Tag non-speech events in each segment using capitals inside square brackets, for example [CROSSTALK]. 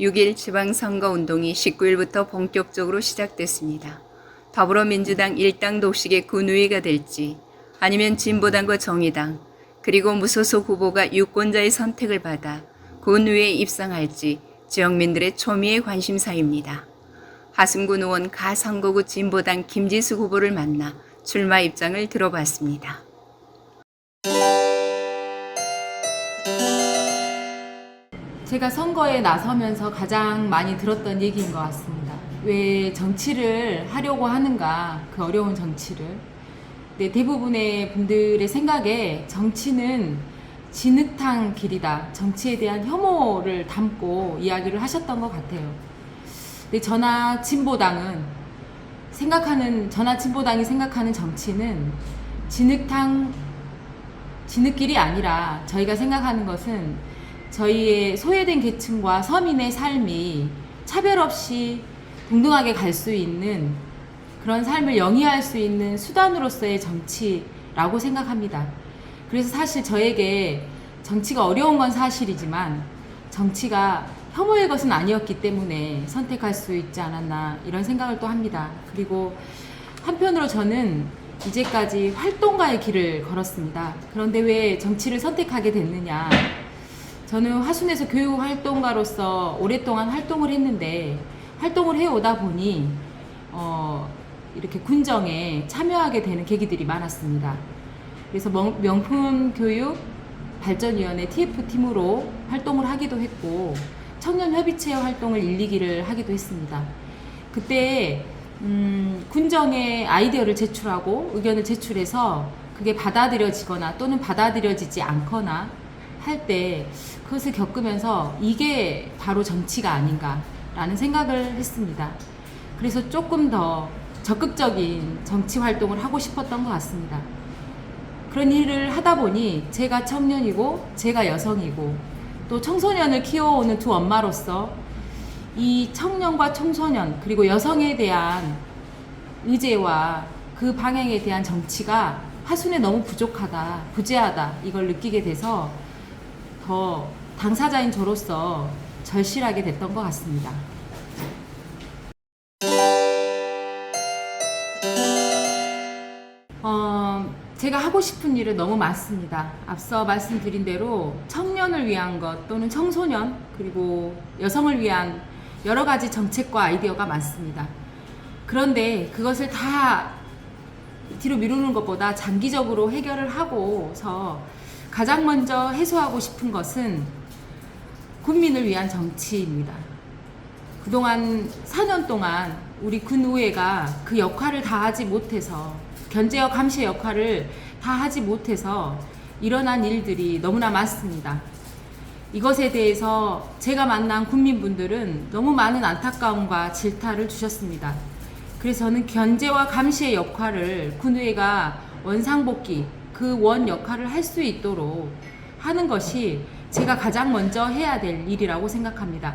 6일 지방선거 운동이 19일부터 본격적으로 시작됐습니다. 더불어민주당 일당 독식의 군의회가 될지 아니면 진보당과 정의당 그리고 무소속 후보가 유권자의 선택을 받아 군의회에 입상할지 지역민들의 초미의 관심사입니다. 하승군 의원 가선거구 진보당 김지수 후보를 만나 출마 입장을 들어봤습니다. 제가 선거에 나서면서 가장 많이 들었던 얘기인 것 같습니다. 왜 정치를 하려고 하는가, 그 어려운 정치를. 네, 대부분의 분들의 생각에 정치는 진흙탕 길이다. 정치에 대한 혐오를 담고 이야기를 하셨던 것 같아요. 근데 저나 진보당은 생각하는, 저나 진보당이 생각하는 정치는 진흙탕, 진흙길이 아니라 저희가 생각하는 것은 저희의 소외된 계층과 서민의 삶이 차별 없이 동등하게 갈 수 있는 그런 삶을 영위할 수 있는 수단으로서의 정치라고 생각합니다. 그래서 사실 저에게 정치가 어려운 건 사실이지만 정치가 혐오의 것은 아니었기 때문에 선택할 수 있지 않았나 이런 생각을 또 합니다. 그리고 한편으로 저는 이제까지 활동가의 길을 걸었습니다. 그런데 왜 정치를 선택하게 됐느냐? 저는 화순에서 교육 활동가로서 오랫동안 활동을 했는데 활동을 해오다 보니 어, 이렇게 군정에 참여하게 되는 계기들이 많았습니다. 그래서 명- 명품 교육 발전위원회 TF팀으로 활동을 하기도 했고 청년 협의체 활동을 1, 2기를 하기도 했습니다. 그때 음, 군정에 아이디어를 제출하고 의견을 제출해서 그게 받아들여지거나 또는 받아들여지지 않거나 할 때 그것을 겪으면서 이게 바로 정치가 아닌가라는 생각을 했습니다. 그래서 조금 더 적극적인 정치 활동을 하고 싶었던 것 같습니다. 그런 일을 하다 보니 제가 청년이고 제가 여성이고 또 청소년을 키워오는 두 엄마로서 이 청년과 청소년 그리고 여성에 대한 의제와 그 방향에 대한 정치가 하순에 너무 부족하다, 부재하다 이걸 느끼게 돼서 더 당사자인 저로서 절실하게 됐던 것 같습니다. 어, 제가 하고 싶은 일은 너무 많습니다. 앞서 말씀드린 대로 청년을 위한 것 또는 청소년 그리고 여성을 위한 여러 가지 정책과 아이디어가 많습니다. 그런데 그것을 다 뒤로 미루는 것보다 장기적으로 해결을 하고서 가장 먼저 해소하고 싶은 것은 국민을 위한 정치입니다. 그동안 4년 동안 우리 군의회가 그 역할을 다 하지 못해서 견제와 감시의 역할을 다 하지 못해서 일어난 일들이 너무나 많습니다. 이것에 대해서 제가 만난 국민분들은 너무 많은 안타까움과 질타를 주셨습니다. 그래서 저는 견제와 감시의 역할을 군의회가 원상복귀 그 원 역할을 할 수 있도록 하는 것이 제가 가장 먼저 해야 될 일이라고 생각합니다.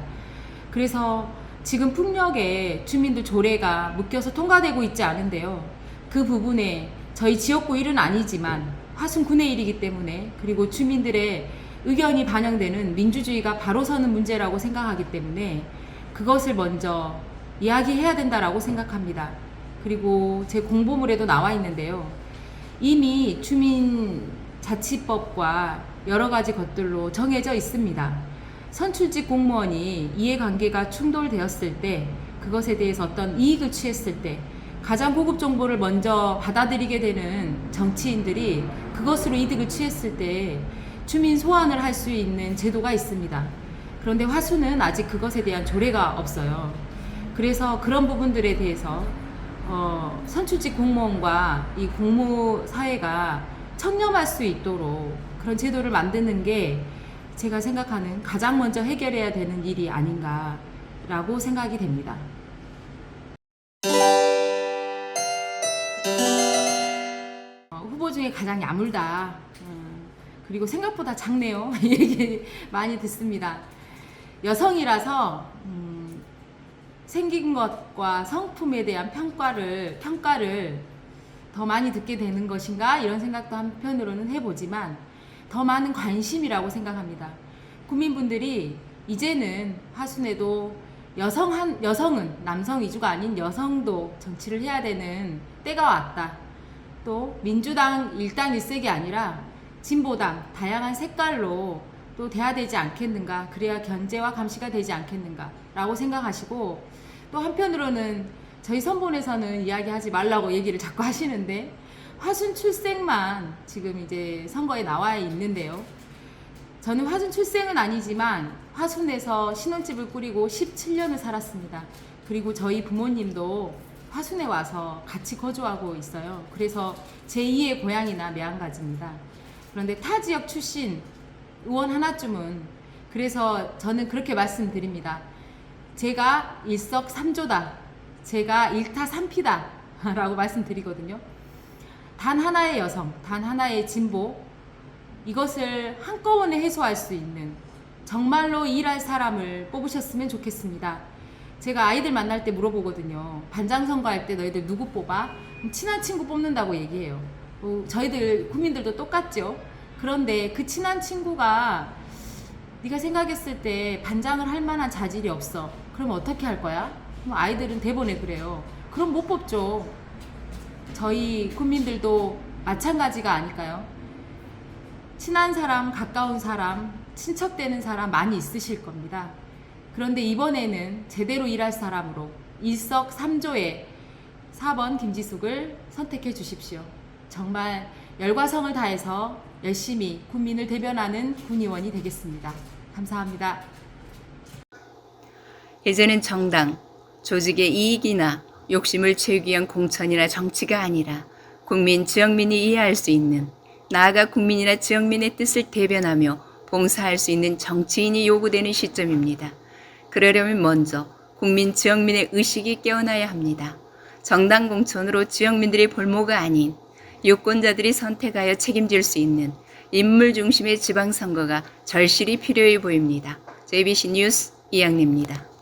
그래서 지금 풍력에 주민들 조례가 묶여서 통과되고 있지 않은데요. 그 부분에 저희 지역구 일은 아니지만 화순군의 일이기 때문에 그리고 주민들의 의견이 반영되는 민주주의가 바로 서는 문제라고 생각하기 때문에 그것을 먼저 이야기해야 된다라고 생각합니다. 그리고 제 공보물에도 나와 있는데요. 이미 주민자치법과 여러 가지 것들로 정해져 있습니다. 선출직 공무원이 이해관계가 충돌되었을 때 그것에 대해서 어떤 이익을 취했을 때 가장 고급 정보를 먼저 받아들이게 되는 정치인들이 그것으로 이득을 취했을 때 주민 소환을 할 수 있는 제도가 있습니다. 그런데 화수는 아직 그것에 대한 조례가 없어요. 그래서 그런 부분들에 대해서 어, 선출직 공무원과 이 공무 사회가 청렴할 수 있도록 그런 제도를 만드는 게 제가 생각하는 가장 먼저 해결해야 되는 일이 아닌가라고 생각이 됩니다. 어, 후보 중에 가장 야물다. 음, 그리고 생각보다 작네요. [LAUGHS] 얘기 많이 듣습니다. 여성이라서 음, 생긴 것과 성품에 대한 평가를 평가를 더 많이 듣게 되는 것인가 이런 생각도 한편으로는 해보지만 더 많은 관심이라고 생각합니다. 국민분들이 이제는 화순에도 여성 한 여성은 남성 위주가 아닌 여성도 정치를 해야 되는 때가 왔다. 또 민주당 일당 일색이 아니라 진보당 다양한 색깔로 또 돼야 되지 않겠는가 그래야 견제와 감시가 되지 않겠는가 라고 생각하시고 또 한편으로는 저희 선본에서는 이야기하지 말라고 얘기를 자꾸 하시는데 화순 출생만 지금 이제 선거에 나와 있는데요. 저는 화순 출생은 아니지만 화순에서 신혼집을 꾸리고 17년을 살았습니다. 그리고 저희 부모님도 화순에 와서 같이 거주하고 있어요. 그래서 제2의 고향이나 매한가지입니다. 그런데 타 지역 출신 의원 하나쯤은 그래서 저는 그렇게 말씀드립니다. 제가 일석삼조다. 제가 일타삼피다. [LAUGHS] 라고 말씀드리거든요. 단 하나의 여성, 단 하나의 진보, 이것을 한꺼번에 해소할 수 있는 정말로 일할 사람을 뽑으셨으면 좋겠습니다. 제가 아이들 만날 때 물어보거든요. 반장 선거할 때 너희들 누구 뽑아? 친한 친구 뽑는다고 얘기해요. 어, 저희들 국민들도 똑같죠. 그런데 그 친한 친구가 네가 생각했을 때 반장을 할 만한 자질이 없어. 그럼 어떻게 할 거야? 그럼 아이들은 대본에 그래요. 그럼 못 뽑죠. 저희 국민들도 마찬가지가 아닐까요? 친한 사람, 가까운 사람, 친척되는 사람 많이 있으실 겁니다. 그런데 이번에는 제대로 일할 사람으로 일석삼조의 4번 김지숙을 선택해 주십시오. 정말 열과 성을 다해서 열심히 국민을 대변하는 군의원이 되겠습니다. 감사합니다. 이제는 정당, 조직의 이익이나 욕심을 채우기 위한 공천이나 정치가 아니라 국민, 지역민이 이해할 수 있는 나아가 국민이나 지역민의 뜻을 대변하며 봉사할 수 있는 정치인이 요구되는 시점입니다. 그러려면 먼저 국민, 지역민의 의식이 깨어나야 합니다. 정당 공천으로 지역민들의 볼모가 아닌 유권자들이 선택하여 책임질 수 있는 인물 중심의 지방선거가 절실히 필요해 보입니다. JBC 뉴스 이양래입니다.